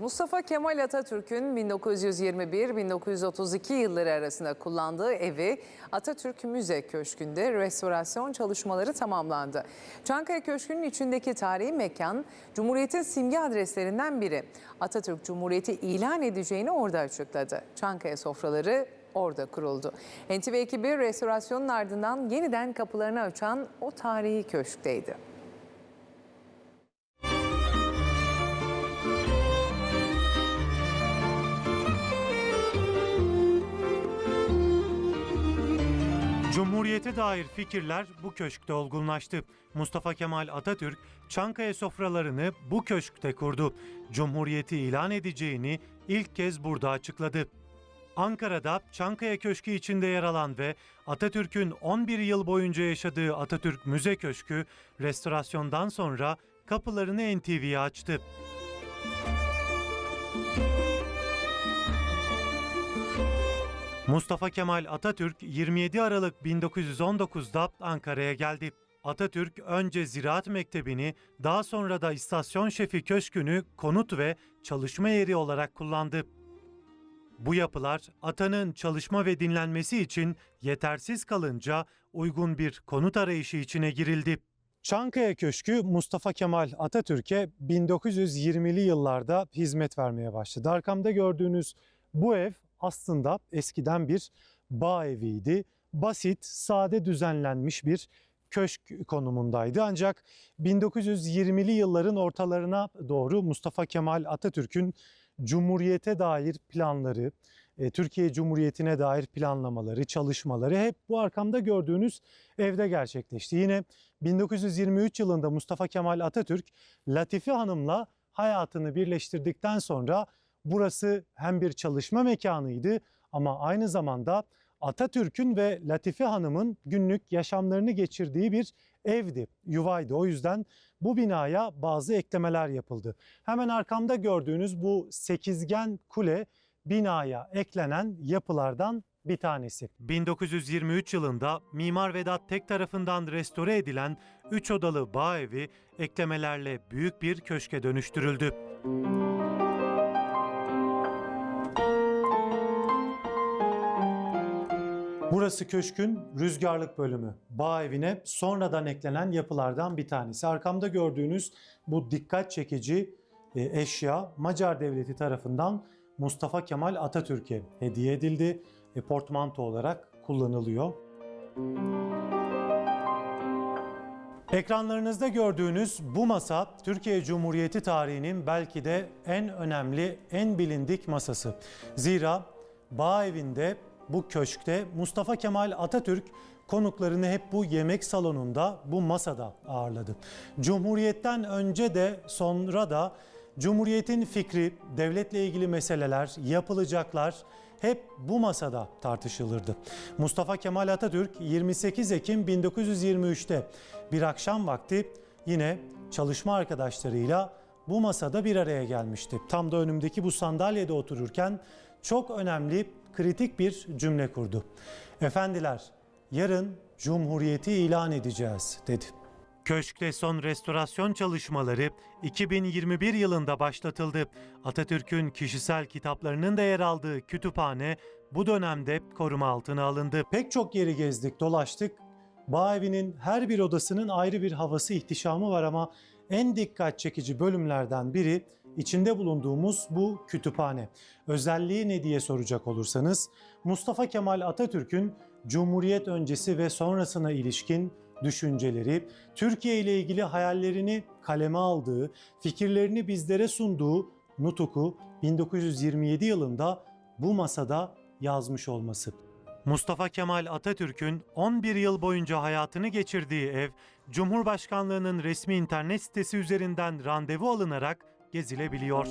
Mustafa Kemal Atatürk'ün 1921-1932 yılları arasında kullandığı evi Atatürk Müze Köşkü'nde restorasyon çalışmaları tamamlandı. Çankaya Köşkü'nün içindeki tarihi mekan Cumhuriyet'in simge adreslerinden biri. Atatürk Cumhuriyeti ilan edeceğini orada açıkladı. Çankaya sofraları orada kuruldu. NTV ekibi restorasyonun ardından yeniden kapılarını açan o tarihi köşkteydi. Cumhuriyete dair fikirler bu köşkte olgunlaştı. Mustafa Kemal Atatürk Çankaya sofralarını bu köşkte kurdu. Cumhuriyeti ilan edeceğini ilk kez burada açıkladı. Ankara'da Çankaya Köşkü içinde yer alan ve Atatürk'ün 11 yıl boyunca yaşadığı Atatürk Müze Köşkü restorasyondan sonra kapılarını NTV'ye açtı. Mustafa Kemal Atatürk 27 Aralık 1919'da Ankara'ya geldi. Atatürk önce Ziraat Mektebi'ni, daha sonra da istasyon şefi köşkünü konut ve çalışma yeri olarak kullandı. Bu yapılar atanın çalışma ve dinlenmesi için yetersiz kalınca uygun bir konut arayışı içine girildi. Çankaya Köşkü Mustafa Kemal Atatürk'e 1920'li yıllarda hizmet vermeye başladı. Arkamda gördüğünüz bu ev aslında eskiden bir bağ eviydi. Basit, sade düzenlenmiş bir köşk konumundaydı. Ancak 1920'li yılların ortalarına doğru Mustafa Kemal Atatürk'ün Cumhuriyete dair planları, e, Türkiye Cumhuriyeti'ne dair planlamaları, çalışmaları hep bu arkamda gördüğünüz evde gerçekleşti. Yine 1923 yılında Mustafa Kemal Atatürk Latife Hanım'la hayatını birleştirdikten sonra burası hem bir çalışma mekanıydı ama aynı zamanda Atatürk'ün ve Latife Hanım'ın günlük yaşamlarını geçirdiği bir evdi, yuvaydı. O yüzden bu binaya bazı eklemeler yapıldı. Hemen arkamda gördüğünüz bu sekizgen kule binaya eklenen yapılardan bir tanesi. 1923 yılında Mimar Vedat Tek tarafından restore edilen 3 odalı bağ evi eklemelerle büyük bir köşke dönüştürüldü. Burası köşkün rüzgarlık bölümü. Bağ evine sonradan eklenen yapılardan bir tanesi. Arkamda gördüğünüz bu dikkat çekici e, eşya Macar Devleti tarafından Mustafa Kemal Atatürk'e hediye edildi. E, portmanto olarak kullanılıyor. Ekranlarınızda gördüğünüz bu masa Türkiye Cumhuriyeti tarihinin belki de en önemli, en bilindik masası. Zira Bağ evinde bu köşkte Mustafa Kemal Atatürk konuklarını hep bu yemek salonunda, bu masada ağırladı. Cumhuriyetten önce de sonra da Cumhuriyetin fikri, devletle ilgili meseleler, yapılacaklar hep bu masada tartışılırdı. Mustafa Kemal Atatürk 28 Ekim 1923'te bir akşam vakti yine çalışma arkadaşlarıyla bu masada bir araya gelmişti. Tam da önümdeki bu sandalyede otururken çok önemli, kritik bir cümle kurdu. Efendiler, yarın Cumhuriyeti ilan edeceğiz dedi. Köşkte son restorasyon çalışmaları 2021 yılında başlatıldı. Atatürk'ün kişisel kitaplarının da yer aldığı kütüphane bu dönemde koruma altına alındı. Pek çok yeri gezdik, dolaştık. Bağ her bir odasının ayrı bir havası, ihtişamı var ama en dikkat çekici bölümlerden biri içinde bulunduğumuz bu kütüphane. Özelliği ne diye soracak olursanız Mustafa Kemal Atatürk'ün Cumhuriyet öncesi ve sonrasına ilişkin düşünceleri, Türkiye ile ilgili hayallerini kaleme aldığı, fikirlerini bizlere sunduğu Nutuk'u 1927 yılında bu masada yazmış olması. Mustafa Kemal Atatürk'ün 11 yıl boyunca hayatını geçirdiği ev, Cumhurbaşkanlığının resmi internet sitesi üzerinden randevu alınarak gezilebiliyor.